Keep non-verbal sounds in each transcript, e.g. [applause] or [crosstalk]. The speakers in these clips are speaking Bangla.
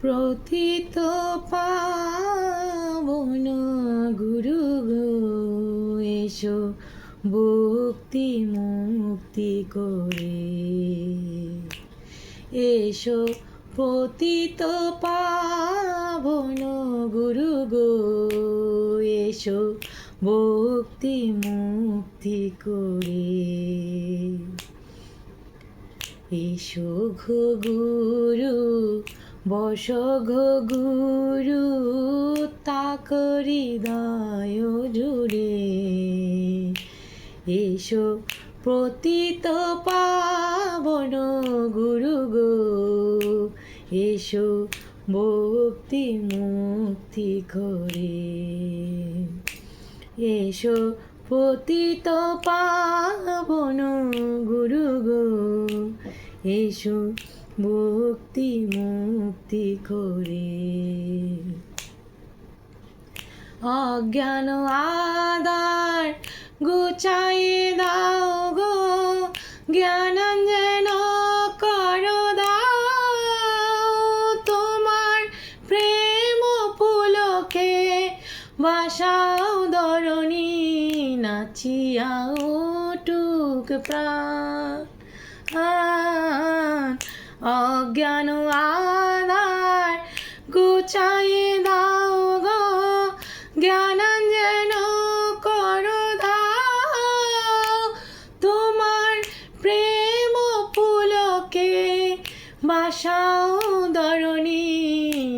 প্রথিত পাবন গুরু গো, এসো ভক্তি মুক্তি করে। এসো প্রতীত পাবন গুরু গো, এসো ভক্তি মুক্তি করে। এসো গুরু বস গুরু তাক হৃদয় জুড়ে। এসো প্রতীত পাবন গুরু গো, এসো ভক্তি মুক্তি করে। এসো পতিত পাবন গুরু গো, এসো ভক্তি মুক্তি করে। অজ্ঞান আদার গুচাইয়ে দাও গো, জ্ঞানাঞ্জন কর দাও। তোমার প্রেম পুলকে বাসাও, দরণী নাচিয়াও, টুক প্রাণ। অজ্ঞান আধার গুচাই দাও গো জ্ঞানাঞ্জন কর দাও। তোমার প্রেম পুলকে বাসাও দরণী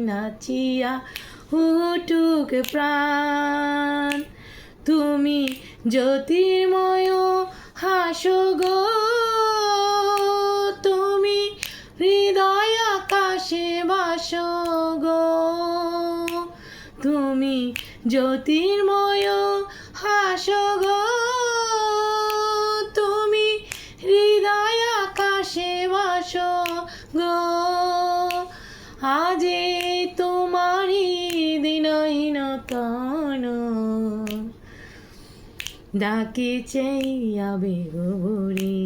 নাচিয়া হুটুক প্রাণ। তুমি জ্যোতির্ময় হাসো গো হৃদয় আকাশে বাস গো তুমি জ্যোতির্ময় হাসো গো তুমি হৃদয় আকাশে বাস গো আজে তোমারি দিনহীন তন ডাকে চাইয়া বেগরে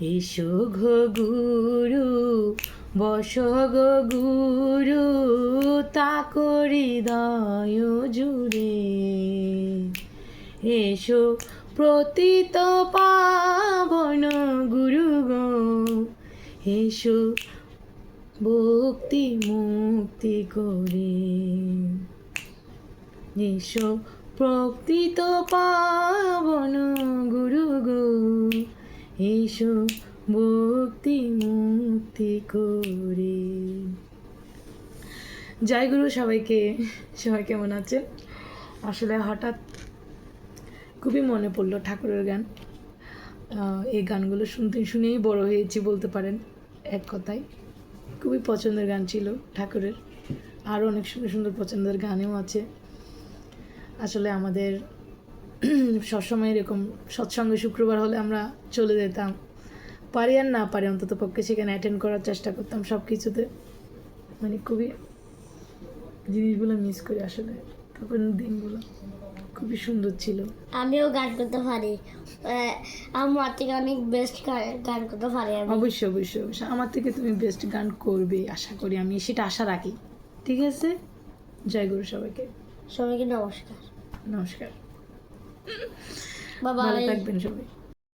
এসো ঘো গুরু, বস গো গুরু তাক হৃদয় জুড়ে। এসো প্রতীত পাবন গুরু গো, এসো ভক্তি মুক্তি করে। এসো প্রকৃত পাবন গুরু গো এসো ভক্তি মুক্তি করে। জয় গুরু সবাইকে, সবাই কেমন আছে? আসলে হঠাৎ খুবই মনে পড়ল ঠাকুরের গান। এই গানগুলো শুনতে শুনেই বড় হয়েছি বলতে পারেন, এক কথায়। খুবই পছন্দের গান ছিল ঠাকুরের। আরও অনেক সুন্দর সুন্দর পছন্দের গানও আছে। আসলে আমাদের [clears throat] সবসময় এরকম সৎসঙ্গে শুক্রবার হলে আমরা চলে যেতাম। পারি আর না পারি অন্তত পক্ষে সেখানে অ্যাটেন্ড করার চেষ্টা করতাম সব কিছুতে মানে খুবই জিনিসগুলো মিস করি আসলে তখন দিনগুলো। খুবই সুন্দর ছিল। আমিও গান করতে পারি। আমার থেকে অনেক বেস্ট গান করতে পারি অবশ্যই অবশ্যই অবশ্যই। আমার থেকে তুমি বেস্ট গান করবে আশা করি আমি সেটা আশা রাখি। ঠিক আছে? জয় গুরু সবাইকে। সবাইকে নমস্কার। নমস্কার। ভালো থাকবেন সবাই